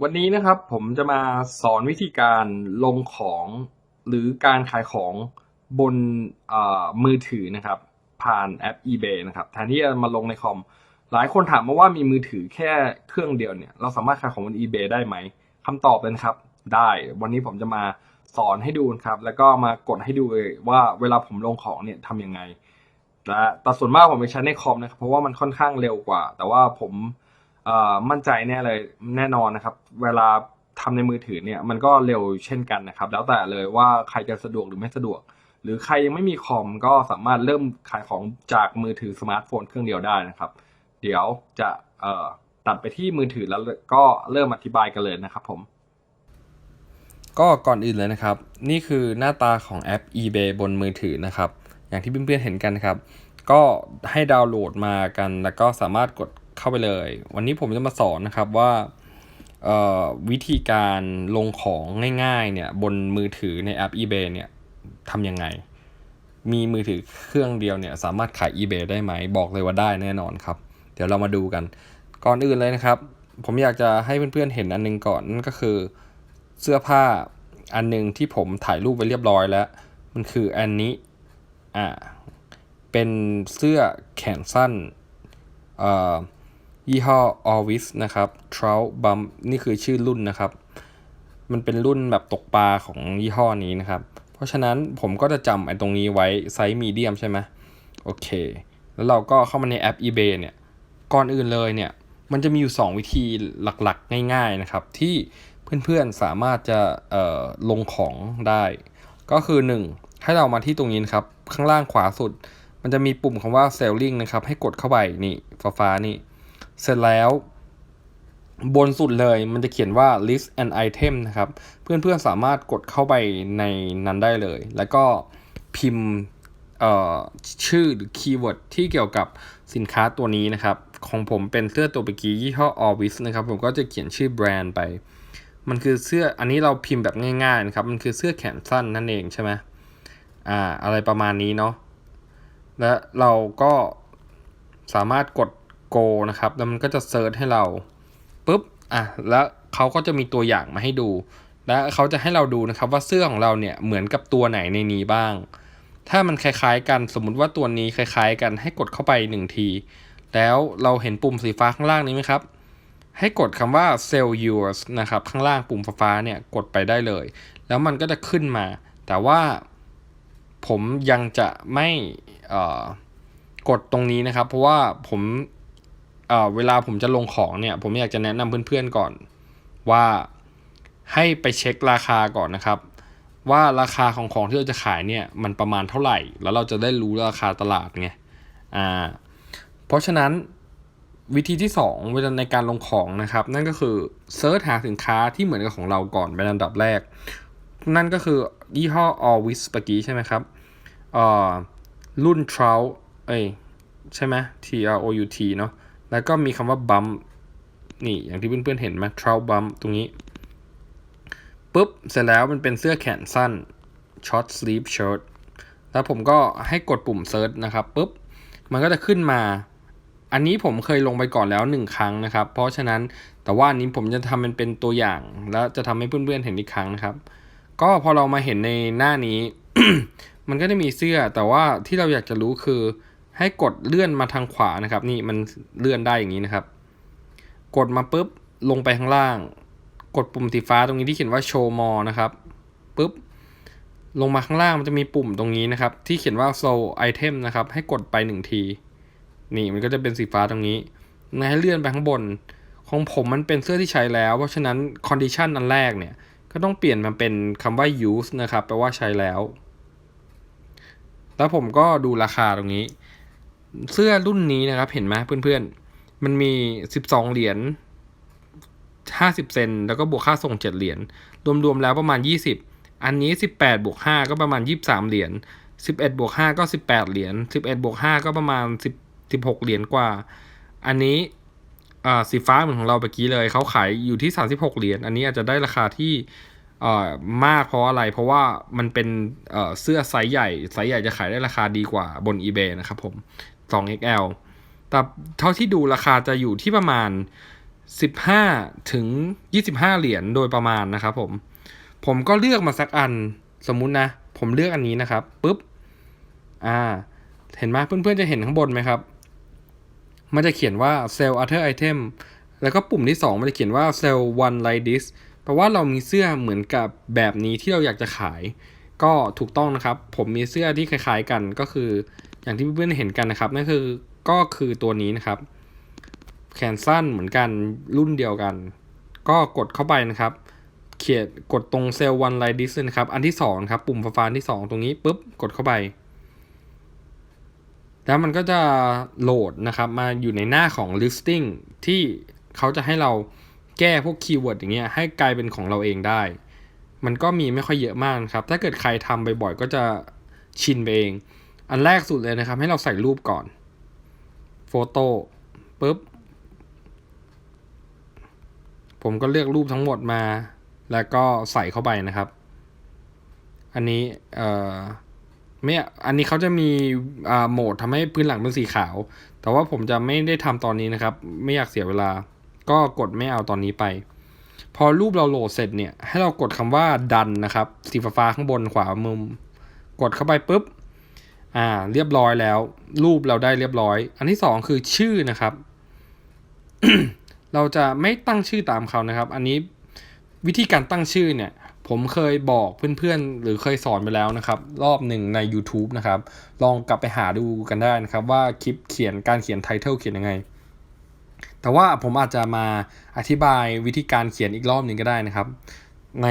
วันนี้นะครับผมจะมาสอนวิธีการลงของหรือการขายของบนมือถือนะครับ ผ่านแอป eBay นะครับแทนที่จะมาลงในคอม หลายคนถามมาว่ามีมือถือแค่เครื่องเดียวเนี่ย เราสามารถขายของบน eBay ได้ไหมคำตอบเลยนครับ ได้ วันนี้ผมจะมาสอนให้ดูนะครับ แล้วก็มากดให้ดูเลยว่าเวลาผมลงของเนี่ยทำยังไงและแต่ส่วนมากผมไปใช้ในคอมนะครับ เพราะว่ามันค่อนข้างเร็วกว่า แต่ว่าผม มั่นใจแน่เลยแน่นอนนะครับ เวลาทำในมือถือเนี่ยมันก็เร็วเช่นกันนะครับ แล้วแต่เลยว่าใครจะสะดวกหรือไม่สะดวก หรือใครยังไม่มีคอมก็สามารถเริ่มขายของจากมือถือสมาร์ทโฟนเครื่องเดียวได้นะครับ เดี๋ยวจะตัดไปที่มือถือแล้วก็เริ่มอธิบายกันเลยนะครับผม ก็ก่อนอื่นเลยนะครับ นี่คือหน้าตาของแอป eBay บนมือถือนะครับ อย่างที่เพื่อนๆเห็นกันนะครับ ก็ให้ดาวน์โหลดมากัน แล้วก็สามารถกด เข้าไปเลย วันนี้ผมจะมาสอนนะครับว่าวิธีการลงของง่ายๆเนี่ยบนมือถือในแอป eBay เนี่ยทำยังไง มีมือถือเครื่องเดียวเนี่ยสามารถขาย eBay ได้ไหมบอกเลยว่าได้แน่นอนครับ เดี๋ยวเรามาดูกัน ก่อนอื่นเลยนะครับ ผมอยากจะให้เพื่อนๆเห็นอันหนึงก่อนนั่นก็คือเสื้อผ้าอันหนึงที่ผมถ่ายรูปไว้เรียบร้อยแล้ว มันคืออันนี้อ่าเป็นเสื้อแขนสั้นเอ่อ ยี่ห้อ Always นะครับ Trout Bump นี่คือชื่อรุ่นนะครับ มันเป็นรุ่นแบบตกปลาของยี่ห้อนี้นะครับ เพราะฉะนั้นผมก็จะจำไอ้ตรงนี้ไว้ไซส์มีเดียมใช่ไหมโอเค แล้วเราก็เข้ามาในแอป eBay เนี่ย ก่อนอื่นเลยเนี่ย มันจะมีอยู่ 2 วิธีหลักๆ ง่ายๆนะครับ ที่เพื่อนๆสามารถจะเอ่อลงของได้ ก็คือ 1 ให้เรามาที่ตรงนี้นะครับ ข้างล่างขวาสุด มันจะมีปุ่มคำว่า selling นะครับ ให้กดเข้าไปนี่ฟ้าๆนี่ เสร็จแล้ว บนสุดเลยมันจะเขียนว่า list and item นะครับ เพื่อนๆสามารถกดเข้าไปในนั้นได้เลย แล้วก็พิมพ์ชื่อหรือคีย์เวิร์ดที่เกี่ยวกับสินค้าตัวนี้นะครับ ของผมเป็นเสื้อตัวเมื่อกี้ยี่ห้อ Always นะครับ ผมก็จะเขียนชื่อแบรนด์ไป มันคือเสื้ออันนี้เราพิมพ์แบบง่ายๆนะครับ มันคือเสื้อแขนสั้นนั่นเองใช่ไหมอ่าอะไรประมาณนี้เนาะและเราก็สามารถกด go นะครับ แล้วมันก็จะเซิร์ชให้เราปุ๊บ อะ แล้วเขาก็จะมีตัวอย่างมาให้ดู และเขาจะให้เราดูนะครับว่าเสื้อของเราเนี่ยเหมือนกับตัวไหนในนี้บ้าง ถ้ามันคล้ายๆกัน สมมุติว่าตัวนี้คล้ายๆ กันให้กดเข้าไปหนึ่งที แล้วเราเห็นปุ่มสีฟ้าข้างล่างนี้ไหมครับ ให้กดคำว่า sell yours นะครับ ข้างล่างปุ่มฟ้าๆเนี่ยกดไปได้เลย แล้วมันก็จะขึ้นมา แต่ว่าผมยังจะไม่กดตรงนี้นะครับ เพราะว่าผม เวลาผมจะลงของเนี่ย ผมอยากจะแนะนำเพื่อนๆก่อน ว่าให้ไปเช็คราคาก่อนนะครับ ว่าราคาของของที่เราจะขายเนี่ยมันประมาณเท่าไหร่ แล้วเราจะได้รู้ราคาตลาดไงอ่าเพราะฉะนั้นวิธีที่2เวลาในการลงของนะครับ นั่นก็คือเซิร์ชหาสินค้าที่เหมือนกับของเราก่อนเป็นอันดับแรก นั่นก็คือยี่ห้อ Always เมื่อกี้ใช่ไหมครับอ่อรุ่น Trout เอ้ยใช่ไหม T R O U T เนาะ แล้วก็มีคำว่า Bump นี่อย่างที่เพื่อนๆเห็นไหม Trout Bump ตรงนี้ปุ๊บ เสร็จแล้วมันเป็นเสื้อแขนสั้น Short Sleeve Shirt แล้วผมก็ให้กดปุ่มเซิร์ชนะครับปุ๊บ มันก็จะขึ้นมา อันนี้ผมเคยลงไปก่อนแล้วหนึ่งครั้งนะครับ เพราะฉะนั้นแต่ว่าอันนี้ผมจะทำมันเป็นตัวอย่าง แล้วจะทำให้เพื่อนๆเห็นอีกครั้งนะครับ ก็พอเรามาเห็นในหน้านี้ มันก็จะมีเสื้อแต่ว่าที่เราอยากจะรู้คือ ให้กดเลื่อนมาทางขวานะครับ นี่มันเลื่อนได้อย่างนี้นะครับ กดมาปุ๊บลงไปข้างล่าง กดปุ่มสีฟ้าตรงนี้ที่เขียนว่า show more นะครับปุ๊บลงมาข้างล่างมันจะมีปุ่มตรงนี้นะครับ ที่เขียนว่า show item นะครับ ให้กดไปหนึ่งที นี่มันก็จะเป็นสีฟ้าตรงนี้นะให้เลื่อนไปข้างบน ของผมมันเป็นเสื้อที่ใช้แล้ว เพราะฉะนั้น condition อันแรกเนี่ยก็ต้องเปลี่ยนมาเป็นคำว่า use นะครับแปลว่าใช้แล้ว แล้วผมก็ดูราคาตรงนี้ เสื้อรุ่นนี้นะครับ เห็นไหมเพื่อนๆ มันมี12เหรียญ50เซนแล้วก็บวกค่าส่ง7เหรียญรวมๆแล้วประมาณ20อันนี้18บวก5ก็ประมาณ23เหรียญ11บวก5ก็18เหรียญ11บวก5ก็ประมาณ10 16เหรียญกว่า อันนี้อ่าสีฟ้าเหมือนของเราเมื่อกี้เลยเขาขายอยู่ที่36เหรียญอันนี้อาจจะได้ราคาที่เอ่อมากเพราะอะไร เพราะว่ามันเป็นเอ่อเสื้อไซส์ใหญ่ไซส์ใหญ่จะขายได้ราคาดีกว่าบน eBay นะครับผม 2XL แต่เท่าที่ดูราคาจะอยู่ที่ประมาณ 15 ถึง 25 เหรียญโดยประมาณนะครับผม ผมก็เลือกมาสักอันสมมุตินะ ผมเลือกอันนี้นะครับปุ๊บ อ่า เห็นไหมเพื่อนๆจะเห็นข้างบนไหมครับ มันจะเขียนว่า sell other item แล้วก็ปุ่มที่ 2 มันจะเขียนว่า sell one like this แปลว่าเรามีเสื้อเหมือนกับแบบนี้ที่เราอยากจะขาย ก็ถูกต้องนะครับ ผมมีเสื้อที่คล้ายๆกันก็คือ อย่างที่เพื่อนๆเห็นกันนะครับนั่นคือก็คือตัวนี้นะครับ แขนสั้นเหมือนกันรุ่นเดียวกัน ก็กดเข้าไปนะครับ เขียนกดตรงเซลล์วันไลดิสนะครับ อันที่2ครับปุ่มฟ้าที่ 2 ตรงนี้ปุ๊บกดเข้าไป แล้วมันก็จะโหลดนะครับมาอยู่ในหน้าของ listing ที่เขาจะให้เราแก้พวกคีย์เวิร์ดอย่างเงี้ยให้กลายเป็นของเราเองได้ มันก็มีไม่ค่อยเยอะมากครับ ถ้าเกิดใครทำบ่อยๆก็จะชินไปเอง อันแรกสุดเลยนะครับ ให้เราใส่รูปก่อนโฟโต้ปุ๊บ ผมก็เลือกรูปทั้งหมดมา แล้วก็ใส่เข้าไปนะครับ อันนี้เอ่อไม่อันนี้เขาจะมีอ่าโหมดทำให้พื้นหลังเป็นสีขาว แต่ว่าผมจะไม่ได้ทำตอนนี้นะครับ ไม่อยากเสียเวลา ก็กดไม่เอาตอนนี้ไป พอรูปเราโหลดเสร็จเนี่ย ให้เรากดคำว่าดันนะครับ สีฟ้าข้างบนขวามุม กดเข้าไปปุ๊บ อ่าเรียบร้อยแล้ว รูปเราได้เรียบร้อย อันที่สองคือชื่อนะครับ เราจะไม่ตั้งชื่อตามเขานะครับ อันนี้วิธีการตั้งชื่อเนี่ย ผมเคยบอกเพื่อนๆ หรือเคยสอนไปแล้วนะครับ รอบหนึ่งใน YouTube นะครับ ลองกลับไปหาดูกันได้นะครับ ว่าคลิปเขียนการเขียนไทเทลเขียนยังไง แต่ว่าผมอาจจะมาอธิบายวิธีการเขียนอีกรอบหนึ่งก็ได้นะครับ ใน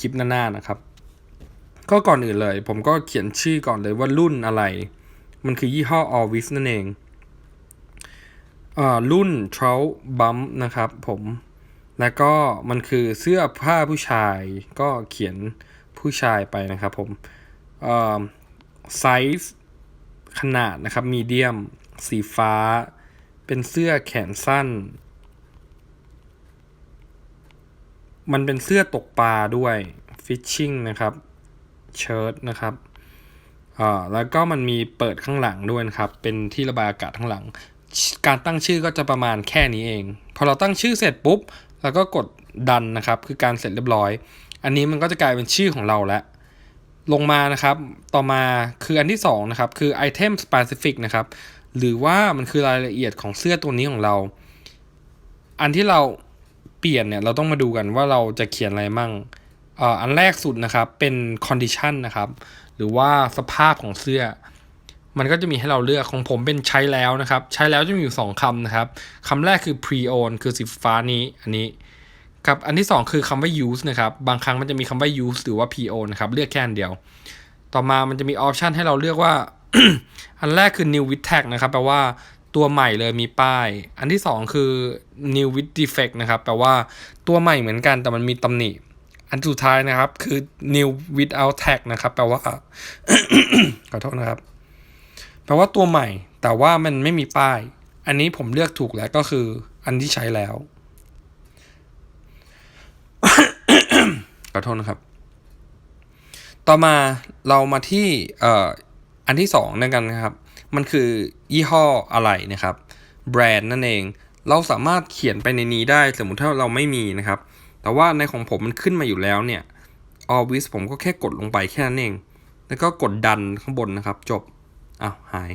คลิปหน้าๆนะครับ ก็ก่อนอื่นเลย ผมก็เขียนชื่อก่อนเลยว่ารุ่นอะไร มันคือยี่ห้อ Always นั่นเองอ่ารุ่น Trout Bump นะครับผมแล้วก็มันคือเสื้อผ้าผู้ชายก็เขียนผู้ชายไปนะครับผมอ่าไซส์ขนาดนะครับมีเดียมสีฟ้า เป็นเสื้อแขนสั้น มันเป็นเสื้อตกปลาด้วยฟิชชิ่งนะครับ เชิ้ตนะครับอ่าแล้วก็มันมีเปิดข้างหลังด้วยนะครับ เป็นที่ระบายอากาศข้างหลัง การตั้งชื่อก็จะประมาณแค่นี้เอง พอเราตั้งชื่อเสร็จปุ๊บแล้วก็กดดันนะครับ คือการเสร็จเรียบร้อย อันนี้มันก็จะกลายเป็นชื่อของเราแล้วลงมานะครับ ต่อมาคืออันที่2นะครับ คือ item specific นะครับ หรือว่ามันคือรายละเอียดของเสื้อตัวนี้ของเรา อันที่เราเปลี่ยนเนี่ย เราต้องมาดูกันว่าเราจะเขียนอะไรมั่ง อันแรกสุดนะครับเป็น condition นะครับ หรือว่าสภาพของเสื้อ มันก็จะมีให้เราเลือกของผมเป็นใช้แล้วนะครับ ใช้แล้วจะมีอยู่ 2คำนะครับคำแรกคือ pre own คือสีฟ้านี้อันนี้ครับอันที่ 2 คือคำว่า use นะครับ บางครั้งมันจะมีคำว่า use หรือว่า pre own นะครับ เลือกแค่อันเดียว ต่อมามันจะมีออปชันให้เราเลือกว่า อันแรกคือ new with tag นะครับ แปลว่าตัวใหม่เลยมีป้าย อันที่ 2 คือ new with defect นะครับ แปลว่าตัวใหม่เหมือนกันแต่มันมีตำหนิ อันสุดท้ายนะครับ คือ new without tag นะครับ แปลว่าขอโทษนะครับ แปลว่าตัวใหม่ แต่ว่ามันไม่มีป้าย อันนี้ผมเลือกถูกแล้วก็คือ อันที่ใช้แล้วขอโทษนะครับ ต่อมาเรามาที่อ,อ,อันที่สองนั่นกันนะครับ มันคือยี่ห้ออะไรนะครับ แบรนด์นั่นเอง เราสามารถเขียนไปในนี้ได้สมมติถ้าเราไม่มีนะครับ แต่ว่าในของผมมันขึ้นมาอยู่แล้วเนี่ย always ผมก็แค่กดลงไปแค่นั้นเอง แล้วก็กดดันข้างบนนะครับ จบอ้าวหาย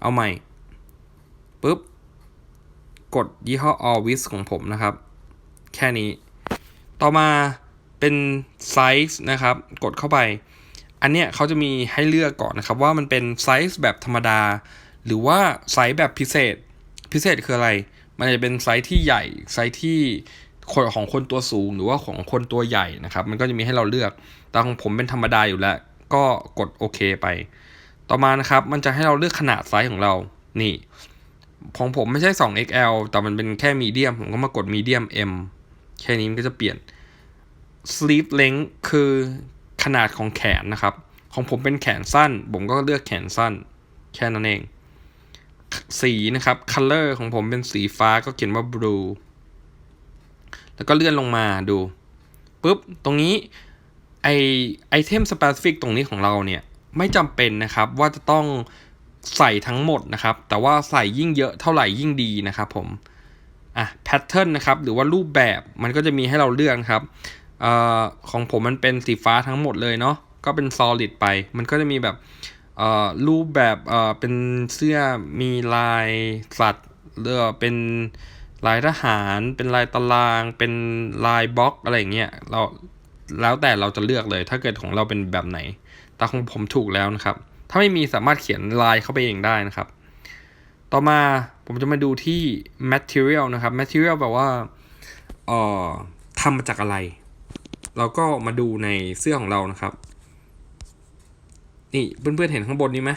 เอาใหม่ปุ๊บ กดยี่ห้อ always ของผมนะครับ แค่นี้ ต่อมาเป็นไซส์นะครับ กดเข้าไป อันเนี้ยเขาจะมีให้เลือกก่อนนะครับ ว่ามันเป็นไซส์แบบธรรมดา หรือว่าไซส์แบบพิเศษ พิเศษคืออะไร มันจะเป็นไซส์ที่ใหญ่ ไซส์ที่ ของคนตัวสูงหรือว่าของคนตัวใหญ่นะครับ มันก็จะมีให้เราเลือกแต่ของผมเป็นธรรมดาอยู่แล้ว ก็กดโอเคไป ต่อมานะครับมันจะให้เราเลือกขนาดไซส์ของเรานี่ของผมไม่ใช่ 2XL แต่มันเป็นแค่มีเดียม ผมก็มากดมีเดียม M แค่นี้มันก็จะเปลี่ยน sleeve length คือขนาดของแขนนะครับ ของผมเป็นแขนสั้น ผมก็เลือกแขนสั้น แค่นั้นเอง สีนะครับ color ของผมเป็นสีฟ้าก็เขียนว่า blue แล้วก็เลื่อนลงมาดูปุ๊บตรงนี้ไอไอเทม specific ตรงนี้ของเราเนี่ยไม่จำเป็นนะครับว่าจะต้องใส่ทั้งหมดนะครับ แต่ว่าใส่ยิ่งเยอะเท่าไหร่ยิ่งดีนะครับผมอะแพทเทิร์นนะครับหรือว่ารูปแบบมันก็จะมีให้เราเลือกครับเอ่อของผมมันเป็นสีฟ้าทั้งหมดเลยเนาะก็เป็น solid ไป มันก็จะมีแบบเอ่อรูปแบบเอ่อเป็นเสื้อมีลายสัตว์หรือว่าเป็น ลายทหารเป็นลายตาราง เป็นลายบล็อกอะไรอย่างเงี้ยเราแล้วแต่เราจะเลือกเลย ถ้าเกิดของเราเป็นแบบไหน แต่ของผมถูกแล้วนะครับ ถ้าไม่มีสามารถเขียนลายเข้าไปเองได้นะครับ ต่อมาผมจะมาดูที่ material นะครับ material แปลว่าเอ่อทำมาจากอะไร เราก็มาดูในเสื้อของเรานะครับ นี่เพื่อนๆเห็นข้างบนนี้ไหม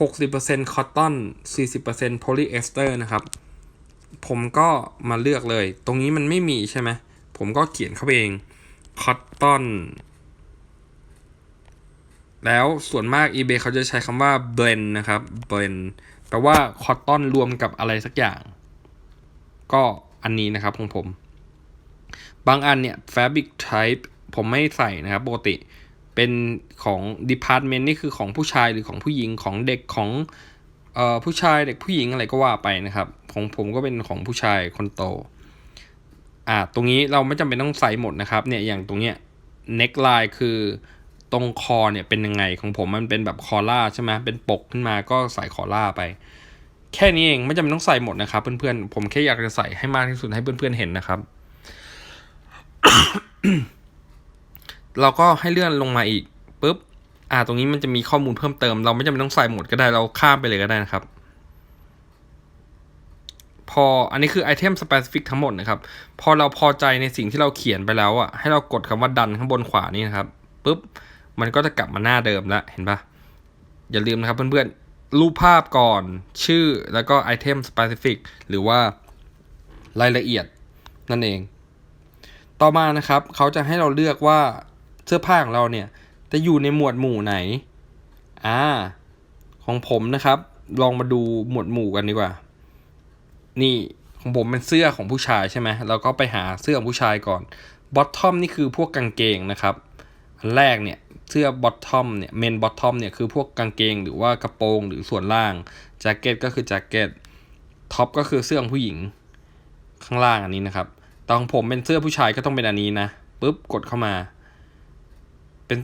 หกสิบเปอร์เซ็นต์คอตตอนสี่สิบเปอร์เซ็นต์โพลีเอสเตอร์นะครับ ผมก็มาเลือกเลย ตรงนี้มันไม่มีใช่ไหมผมก็เขียนเข้าเองคอตตอนแล้วส่วนมาก eBay เขาจะใช้คำว่า blend นะครับ blend แปลว่าคอตตอนรวมกับอะไรสักอย่าง ก็อันนี้นะครับของผม บางอันเนี่ย fabric type ผมไม่ใส่นะครับปกติเป็นของ department นี่คือของผู้ชายหรือของผู้หญิงของเด็กของ เอ่อผู้ชายเด็กผู้หญิงอะไรก็ว่าไปนะครับ ของผมก็เป็นของผู้ชายคนโต อ่าตรงนี้เราไม่จำเป็นต้องใส่หมดนะครับเนี่ยอย่างตรงเนี้ย neckline คือตรงคอเนี่ยเป็นยังไงของผมมันเป็นแบบคอล่าใช่ไหมเป็นปกขึ้นมาก็ใส่คอล่าไป แค่นี้เองไม่จำเป็นต้องใส่หมดนะครับเพื่อนๆผมแค่อยากจะใส่ให้มากที่สุดให้เพื่อนๆเห็นนะครับ เราก็ให้เลื่อนลงมาอีกปุ๊บ อ่า ตรงนี้มันจะมีข้อมูลเพิ่มเติม เราไม่จำเป็นต้องใส่หมดก็ได้เราข้ามไปเลยก็ได้นะครับ พออันนี้คือไอเทม specific ทั้งหมดนะครับ พอเราพอใจในสิ่งที่เราเขียนไปแล้วอะให้เรากดคำว่าดันข้างบนขวานี่นะครับปุ๊บมันก็จะกลับมาหน้าเดิมแล้วเห็นปะอย่าลืมนะครับเพื่อนๆรูปภาพก่อนชื่อแล้วก็ไอเทม specific หรือว่ารายละเอียดนั่นเอง ต่อมานะครับเขาจะให้เราเลือกว่าเสื้อผ้าของเราเนี่ย จะอยู่ในหมวดหมู่ไหน อ่า ของผมนะครับ ลองมาดูหมวดหมู่กันดีกว่า นี่ของผมเป็นเสื้อของผู้ชายใช่ไหมเราก็ไปหาเสื้อของผู้ชายก่อนบอททอมนี่คือพวกกางเกงนะครับอันแรกเนี่ยเสื้อบอททอมเนี่ยเมนบอททอมเนี่ยคือพวกกางเกงหรือว่ากระโปรงหรือส่วนล่างแจ็คเก็ตก็คือแจ็คเก็ตท็อปก็คือเสื้อของผู้หญิงข้างล่างอันนี้นะครับแต่ของผมเป็นเสื้อผู้ชายก็ต้องเป็นอันนี้นะปุ๊บกดเข้ามา เป็น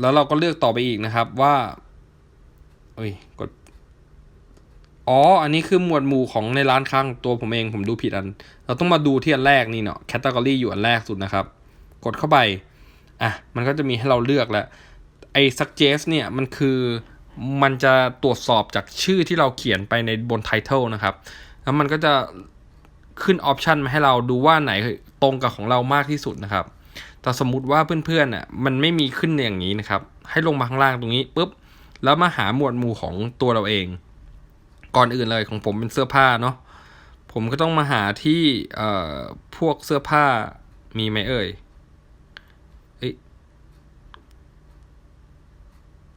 แล้วเราก็เลือกต่อไปอีกนะครับว่าเอ้ยกดอ๋อ อันนี้คือหมวดหมู่ของในร้านค้าของตัวผมเองผมดูผิดอัน เราต้องมาดูที่อันแรกนี่เนาะแคตตากรีอยู่อันแรกสุดนะครับ กดเข้าไป อะ มันก็จะมีให้เราเลือกแล้ว ไอ้ suggest เนี่ย มันคือมันจะตรวจสอบจากชื่อที่เราเขียนไปในบน title นะครับ แล้วมันก็จะขึ้นออปชันมาให้เราดูว่าไหนตรงกับของเรามากที่สุดนะครับ แต่สมมุติว่าเพื่อนๆน่ะมันไม่มีขึ้นอย่างนี้นะครับ ให้ลงมาข้างล่างตรงนี้ปุ๊บแล้วมาหาหมวดหมู่ของตัวเราเอง ก่อนอื่นเลยของผมเป็นเสื้อผ้าเนาะผมก็ต้องมาหาที่เอ่อพวกเสื้อผ้ามีไหมเอ่ยเอ้ย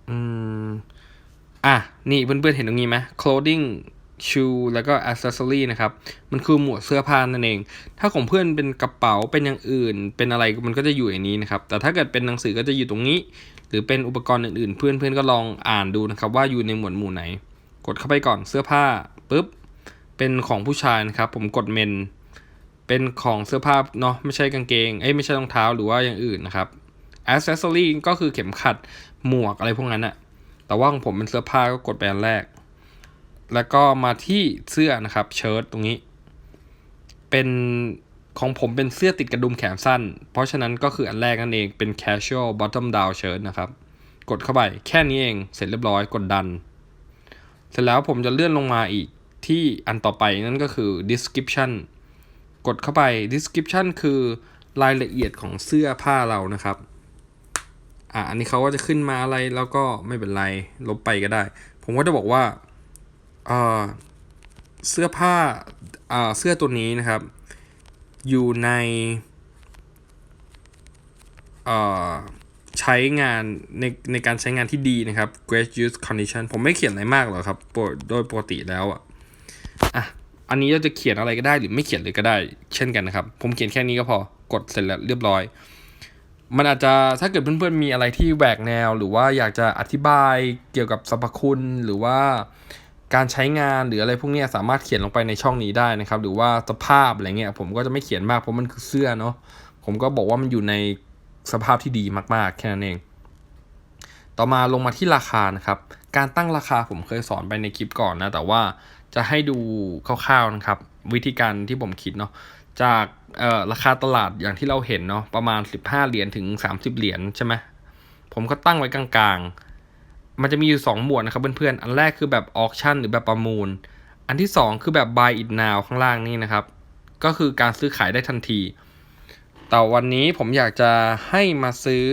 อืมอะนี่เพื่อนๆเห็นตรงนี้ไหม clothing shoe แล้วก็ accessory นะครับ มันคือหมวดเสื้อผ้านั่นเอง ถ้าของเพื่อนเป็นกระเป๋าเป็นอย่างอื่น เป็นอะไรมันก็จะอยู่อย่างนี้นะครับ แต่ถ้าเกิดเป็นหนังสือก็จะอยู่ตรงนี้ หรือเป็นอุปกรณ์อื่นๆ เพื่อนๆก็ลองอ่านดูนะครับ ว่าอยู่ในหมวดหมู่ไหน กดเข้าไปก่อนเสื้อผ้าปุ๊บเป็นของผู้ชายนะครับ ผมกดเมน เป็นของเสื้อผ้าเนาะไม่ใช่กางเกงเอ้ยไม่ใช่รองเท้าหรือว่าอย่างอื่นนะครับ accessory ก็คือเข็มขัดหมวกอะไรพวกนั้นอะแต่ว่าของผมเป็นเสื้อผ้าก็กดไปอันแรก แล้วก็มาที่เสื้อนะครับเชิ้ตตรงนี้ เป็นของผมเป็นเสื้อติดกระดุมแขนสั้น เพราะฉะนั้นก็คืออันแรกนั่นเองเป็น casual bottom down shirt นะครับ กดเข้าไปแค่นี้เองเสร็จเรียบร้อยกดดัน เสร็จแล้วผมจะเลื่อนลงมาอีกที่อันต่อไปนั่นก็คือ description กดเข้าไป description คือรายละเอียดของเสื้อผ้าเรานะครับ อะอันนี้เขาก็จะขึ้นมาอะไรแล้วก็ไม่เป็นไรลบไปก็ได้ ผมก็จะบอกว่า เสื้อผ้าเสื้อตัวนี้นะครับ อยู่ในใช้งานในในการใช้งานที่ดีนะครับ great use condition ผมไม่เขียนอะไรมากหรอกครับโดยโดยปกติแล้วอะอะ อันนี้เราจะเขียนอะไรก็ได้หรือไม่เขียนเลยก็ได้ เช่นกันนะครับ ผมเขียนแค่นี้ก็พอกดเสร็จแล้วเรียบร้อย มันอาจจะถ้าเกิดเพื่อนๆมีอะไรที่แหวกแนว หรือว่าอยากจะอธิบายเกี่ยวกับสรรพคุณหรือว่า การใช้งานหรืออะไรพวกนี้สามารถเขียนลงไปในช่องนี้ได้นะครับ หรือว่าสภาพอะไรเงี้ยผมก็จะไม่เขียนมากเพราะมันคือเสื้อเนาะผมก็บอกว่ามันอยู่ในสภาพที่ดีมากๆ แค่นั้นเอง ต่อมาลงมาที่ราคานะครับ การตั้งราคาผมเคยสอนไปในคลิปก่อนนะ แต่ว่าจะให้ดูคร่าวๆนะครับ วิธีการที่ผมคิดเนาะจากราคาตลาดอย่างที่เราเห็นเนาะประมาณ 15 เหรียญถึง 30 เหรียญใช่ไหมผมก็ตั้งไว้กลางๆ มันจะมีอยู่ 2 หมวดนะครับเพื่อนๆ อันแรกคือแบบออ c ชั่นหรือแบบประมูล อันที่ 2 คือแบบ buy it now ข้างล่างนี่นะครับ ก็คือการซื้อขายได้ทันที แต่วันนี้ผมอยากจะให้มาซื้อ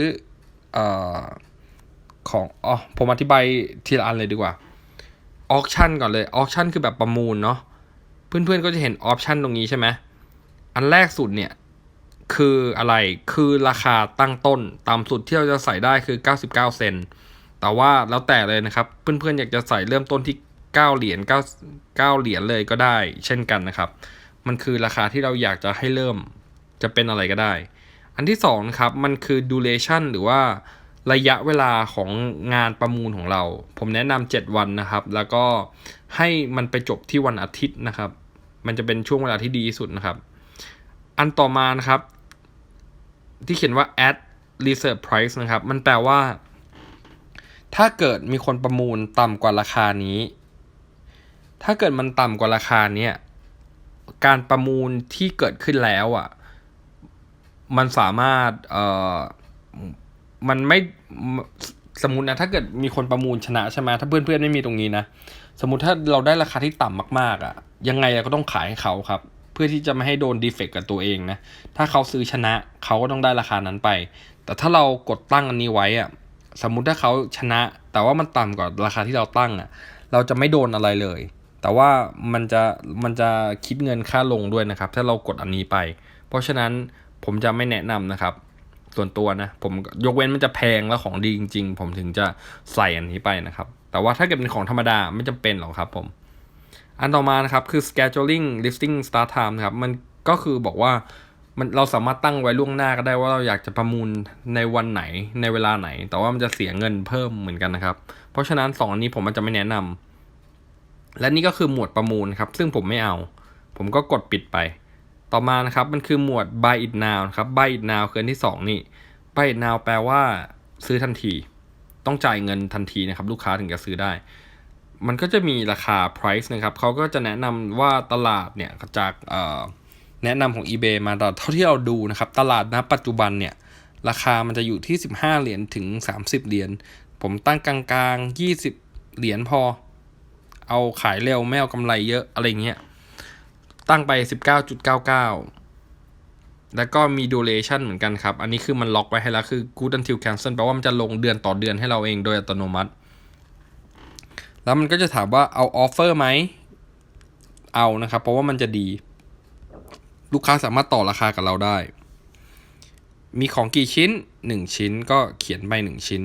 อของอ๋อผมอธิบายทีละอันเลยดีกว่าออ c ชั่นก่อนเลยออ c ชั่นคือแบบประมูลเนาะเพื่อนๆก็จะเห็นออปชันตรงนี้ใช่ไหมอันแรกสุดเนี่ยคืออะไรคือราคาตั้งต้นต่ำสุดที่เราจะใส่ได้คือ 99 เซนต์ แต่ว่าแล้วแต่เลยนะครับ เพื่อนๆอยากจะใส่เริ่มต้นที่ 9 เหรียญ9 9เหรียญเลยก็ได้ เช่นกันนะครับ มันคือราคาที่เราอยากจะให้เริ่มจะเป็นอะไรก็ได้ อันที่สองนะครับมันคือ duration หรือว่าระยะเวลาของงานประมูลของเรา ผมแนะนำ7วันนะครับ แล้วก็ให้มันไปจบที่วันอาทิตย์นะครับ มันจะเป็นช่วงเวลาที่ดีที่สุดนะครับ อันต่อมานะครับ ที่เขียนว่า at reserve price นะครับ มันแปลว่า ถ้าเกิดมีคนประมูลต่ำกว่าราคานี้ ถ้าเกิดมันต่ำกว่าราคาเนี้ยการประมูลที่เกิดขึ้นแล้วอะ มันสามารถเอ่อมันไม่สมมตินะถ้าเกิดมีคนประมูลชนะใช่ไหมถ้าเพื่อนๆไม่มีตรงนี้นะสมมติถ้าเราได้ราคาที่ต่ำมากๆอะ ยังไงเราก็ต้องขายให้เขาครับ เพื่อที่จะไม่ให้โดนดีเฟกกับตัวเองนะถ้าเขาซื้อชนะเขาก็ต้องได้ราคานั้นไป แต่ถ้าเรากดตั้งอันนี้ไว้อะ สมมุติถ้าเขาชนะ แต่ว่ามันต่ำกว่าราคาที่เราตั้งอะ เราจะไม่โดนอะไรเลย แต่ว่ามันจะมันจะคิดเงินค่าลงด้วยนะครับ ถ้าเรากดอันนี้ไป เพราะฉะนั้นผมจะไม่แนะนำนะครับ ส่วนตัวนะ ผมยกเว้นมันจะแพงแล้วของดีจริง ๆ ผมถึงจะใส่อันนี้ไปนะครับ แต่ว่าถ้าเกิดเป็นของธรรมดาไม่จำเป็นหรอกครับผม อันต่อมานะครับคือ scheduling listing start time นะครับ มันก็คือบอกว่า มันเราสามารถตั้งไว้ล่วงหน้าก็ได้ว่าเราอยากจะประมูลในวันไหนในเวลาไหน แต่ว่ามันจะเสียเงินเพิ่มเหมือนกันนะครับ เพราะฉะนั้นสองอันนี้ผมมันจะไม่แนะนำและนี่ก็คือหมวดประมูลครับ ซึ่งผมไม่เอา ผมก็กดปิดไป ต่อมานะครับมันคือหมวด buy it now ครับ buy it now คืออันที่สองนี่ buy it now แปลว่าซื้อทันที ต้องจ่ายเงินทันทีนะครับ ลูกค้าถึงจะซื้อได้ มันก็จะมีราคา price นะครับเขาก็จะแนะนำว่าตลาดเนี่ยจากเอ่อ แนะนำของ eBay มาแต่เท่าที่เราดูนะครับ ตลาดณปัจจุบันเนี่ย ราคามันจะอยู่ที่ 15 เหรียญถึง 30 เหรียญผมตั้งกลางๆ 20 เหรียญพอ เอาขายเร็วไม่เอากำไรเยอะอะไรเงี้ย ตั้งไป 19.99 แล้วก็มี duration เหมือนกันครับ อันนี้คือมันล็อกไว้ให้แล้ว คือ good until cancel แปลว่ามันจะลงเดือนต่อเดือนให้เราเองโดยอัตโนมัติ แล้วมันก็จะถามว่าเอาออฟเฟอร์ไหม เอานะครับ เพราะว่ามันจะดี ลูกค้าสามารถต่อราคากับเราได้ มีของกี่ชิ้น 1 ชิ้นก็เขียนไป 1 ชิ้น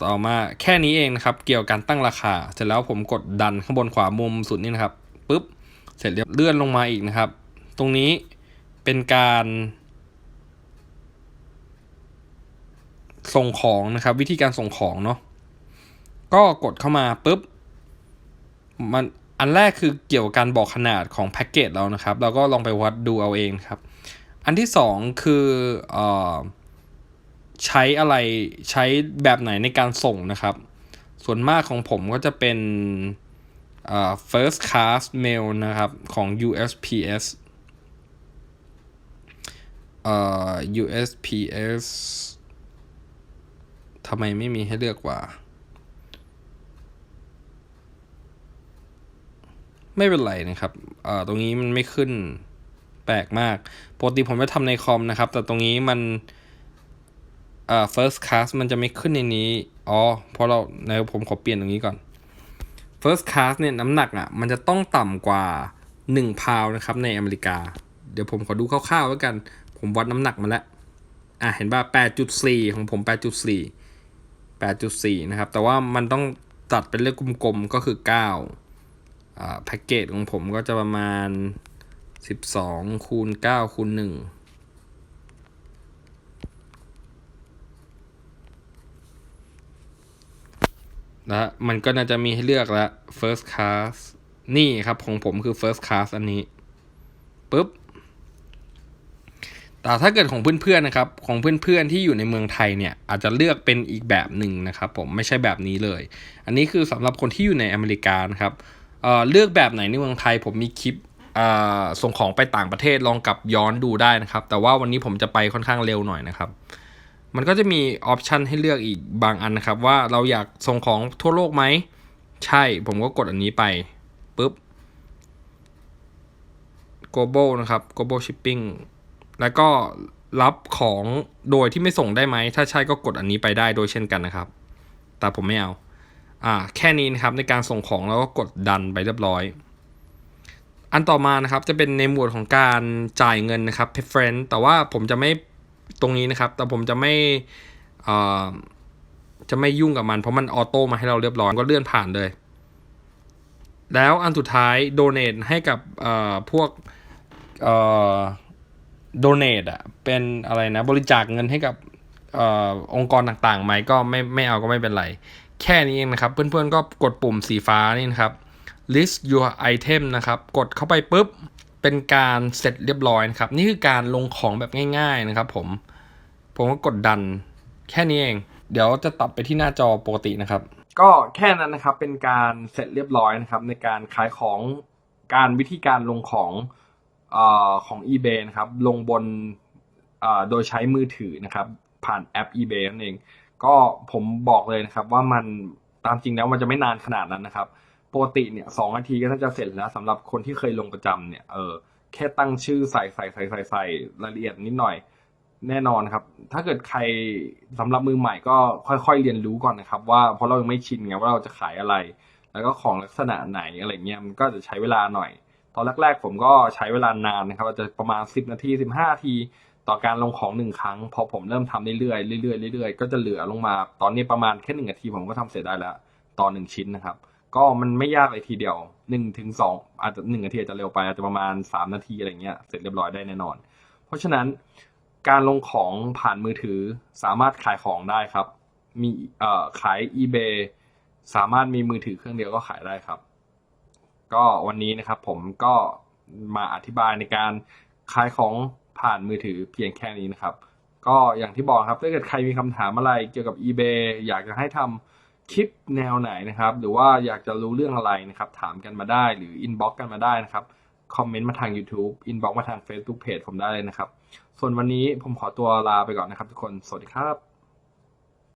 ต่อมาแค่นี้เองนะครับ เกี่ยวกับการตั้งราคา เสร็จแล้วผมกดดันข้างบนขวามุมสุดนี่นะครับปุ๊บ เสร็จเรียบเลื่อนลงมาอีกนะครับ ตรงนี้เป็นการส่งของนะครับ วิธีการส่งของเนาะก็กดเข้ามาปุ๊บมัน อันแรกคือเกี่ยวกับการบอกขนาดของแพ็กเกจเรานะครับ เราก็ลองไปวัดดูเอาเองครับ อันที่สองคืออใช้อะไรใช้แบบไหนในการส่งนะครับ ส่วนมากของผมก็จะเป็น first class mail นะครับของ USPS USPS ทำไมไม่มีให้เลือกว่า ไม่เป็นไรนะครับเอ่อตรงนี้มันไม่ขึ้นแปลกมากปกติผมจะทำในคอมนะครับ แต่ตรงนี้มันเอ่อ first class มันจะไม่ขึ้นในนี้ อ๋อ เพราะเราในผมขอเปลี่ยนตรงนี้ก่อน first class เนี่ยน้ำหนักอะ มันจะต้องต่ำกว่า1พาวนะครับในอเมริกา เดี๋ยวผมขอดูคร่าวๆแล้วกัน ผมวัดน้ำหนักมาแล้ว อะเห็นป่ะ8.4 ของผม 8.4 8.4 นะครับ แต่ว่ามันต้องตัดเป็นเลขกลมๆ ก็คือ9อ่า แพ็กเกจของผมก็จะประมาณ 12คูณ9คูณ1แและมันก็น่าจะมีให้เลือกแล้ว first class นี่ครับของผมคือ first class อันนี้ปุ๊บ แต่ถ้าเกิดของเพื่อนๆนะครับ ของเพื่อนๆที่อยู่ในเมืองไทยเนี่ยอาจจะเลือกเป็นอีกแบบหนึ่งนะครับ ผมไม่ใช่แบบนี้เลย อันนี้คือสำหรับคนที่อยู่ในอเมริกานะครับ เลือกแบบไหนในเมืองไทยผมมีคลิปส่งของไปต่างประเทศลองกลับย้อนดูได้นะครับ แต่ว่าวันนี้ผมจะไปค่อนข้างเร็วหน่อยนะครับ มันก็จะมีออปชันให้เลือกอีกบางอันนะครับ ว่าเราอยากส่งของทั่วโลกไหม ใช่ผมก็กดอันนี้ไปปุ๊บ global นะครับ global shipping แล้วก็รับของโดยที่ไม่ส่งได้ไหม ถ้าใช่ก็กดอันนี้ไปได้โดยเช่นกันนะครับ แต่ผมไม่เอา อ่าแค่นี้นะครับในการส่งของแล้วก็กดดันไปเรียบร้อย อันต่อมานะครับจะเป็นในหมวดของการจ่ายเงินนะครับ preference แต่ว่าผมจะไม่ตรงนี้นะครับ แต่ผมจะไม่อ่อจะไม่ยุ่งกับมันเพราะมันออโต้มาให้เราเรียบร้อยก็เลื่อนผ่านเลย แล้วอันสุดท้าย donate ให้กับพวก donate อะเป็นอะไรนะบริจาคเงินให้กับอองค์กรต่างๆไหมก็ไม่ไม่เอาก็ไม่เป็นไร แค่นี้เองนะครับ เพื่อนๆก็กดปุ่มสีฟ้านี่นะครับ list your item นะครับ กดเข้าไปปุ๊บ เป็นการเสร็จเรียบร้อยนะครับ นี่คือการลงของแบบง่าย ๆนะครับ ผม ผมก็กดดันแค่นี้เอง เดี๋ยวจะตัดไปที่หน้าจอปกตินะครับ ก็แค่นั้นนะครับ เป็นการเสร็จเรียบร้อยนะครับ ในการขายของการวิธีการลงของเอ่อของ eBay นะครับ ลงบนโดยใช้มือถือนะครับ ผ่านแอป eBay นั่นเอง ก็ผมบอกเลยนะครับ ว่ามันตามจริงแล้วมันจะไม่นานขนาดนั้นนะครับปกติเนี่ยสองนาทีก็น่าจะเสร็จแล้วสำหรับคนที่เคยลงประจำเนี่ยเออแค่ตั้งชื่อใส่ใส่ใส่ใส่ใส่รายละเอียดนิดหน่อยแน่นอนครับ ถ้าเกิดใครสำหรับมือใหม่ก็ค่อยๆเรียนรู้ก่อนนะครับ ว่าเพราะเรายังไม่ชินไงว่าเราจะขายอะไร แล้วก็ของลักษณะไหนอะไรเงี้ยมันก็จะใช้เวลาหน่อย ตอนแรกๆผมก็ใช้เวลานานนะครับอาจจะประมาณ 10 นาที 15 นาที ต่อการลงของหนึ่งครั้ง พอผมเริ่มทำเรื่อยๆเรื่อยๆเรื่อยๆก็จะเหลือลงมา ตอนนี้ประมาณแค่หนึ่งนาทีผมก็ทำเสร็จได้แล้วต่อหนึ่งชิ้นนะครับ ก็มันไม่ยากเลยทีเดียวหนึ่งถึงสองอาจจะหนึ่งนาทีอาจจะเร็วไปอาจจะประมาณสามนาทีอะไรเงี้ยเสร็จเรียบร้อยได้แน่นอน เพราะฉะนั้นการลงของผ่านมือถือสามารถขายของได้ครับ มีเอ่อขาย eBay สามารถมีมือถือเครื่องเดียวก็ขายได้ครับ ก็วันนี้นะครับผมก็มาอธิบายในการขายของ ผ่านมือถือเพียงแค่นี้นะครับ ก็อย่างที่บอกครับถ้าเกิดใครมีคำถามอะไรเกี่ยวกับ eBay อยากจะให้ทำคลิปแนวไหนนะครับ หรือว่าอยากจะรู้เรื่องอะไรนะครับ ถามกันมาได้หรือ inbox กันมาได้นะครับคอมเมนต์มาทาง YouTube inbox มาทาง Facebook Page ผมได้เลยนะครับ ส่วนวันนี้ผมขอตัวลาไปก่อนนะครับทุกคน สวัสดีครับ